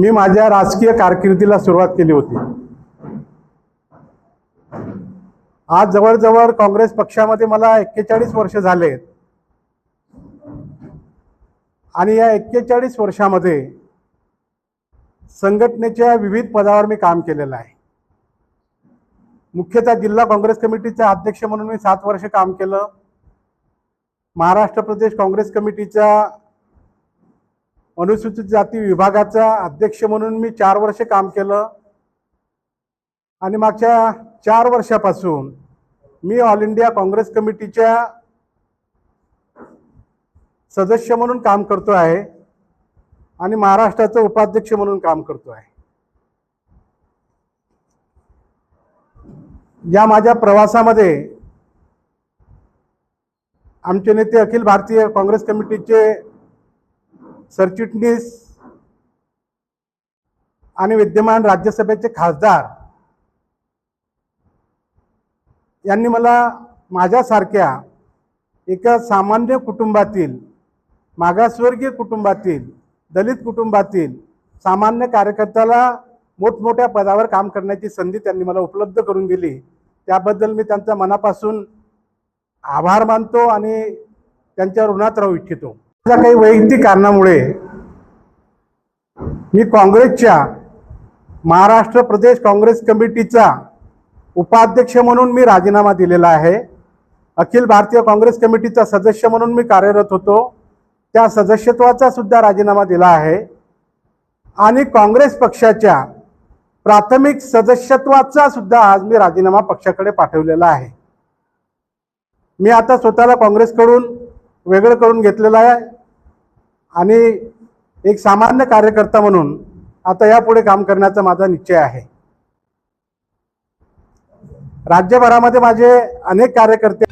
मी माझ्या राजकीय कारकिर्दीला सुरुवात केली होती. आज जवळजवळ काँग्रेस पक्षामध्ये मला एक्केचाळीस वर्ष झाले आणि या एक्केचाळीस वर्षामध्ये संघटनेच्या विविध पदावर मी काम केलेलं आहे. मुख्यतः जिल्हा काँग्रेस कमिटीचा अध्यक्ष म्हणून मी सात वर्ष काम केलं. महाराष्ट्र प्रदेश काँग्रेस कमिटीच्या अनुसूचित जाती विभागाचा अध्यक्ष म्हणून मी चार वर्ष काम केलं. आणि मागच्या चार वर्षापासून मी ऑल इंडिया काँग्रेस कमिटीच्या सदस्य म्हणून काम करतो आहे. आणि महाराष्ट्राचं उपाध्यक्ष म्हणून काम करतो आहे. या माझ्या प्रवासामध्ये आमचे नेते अखिल भारतीय काँग्रेस कमिटीचे सरचिटणीस आणि विद्यमान राज्यसभेचे खासदार यांनी मला माझ्यासारख्या एका सामान्य कुटुंबातील मागासवर्गीय कुटुंबातील दलित कुटुंबातील सामान्य कार्यकर्त्याला मोठमोठ्या पदावर काम करण्याची संधी त्यांनी मला उपलब्ध करून दिली. त्याबद्दल मी त्यांचा मनापासून आभार मानतो आणि त्यांच्या ऋणात राहू इच्छितो. काही वैयक्तिक कारणामुळे मी काँग्रेसच्या महाराष्ट्र प्रदेश काँग्रेस कमिटीचा उपाध्यक्ष म्हणून मी राजीनामा दिलेला आहे. अखिल भारतीय काँग्रेस कमिटीचा सदस्य म्हणून मी कार्यरत होतो. त्या सदस्यत्वाचा सुद्धा राजीनामा दिला आहे. आणि काँग्रेस पक्षाच्या प्राथमिक सदस्यत्वाचा सुद्धा आज मी राजीनामा पक्षाकडे पाठवलेला आहे. मी आता स्वतःला काँग्रेसकडून वेगळं करून घेतलेलं आहे. आणि एक सामान्य कार्यकर्ता म्हणून आता यापुढे काम करण्याचा माझा निश्चय आहे. राज्यभरामध्ये माझे अनेक कार्यकर्ते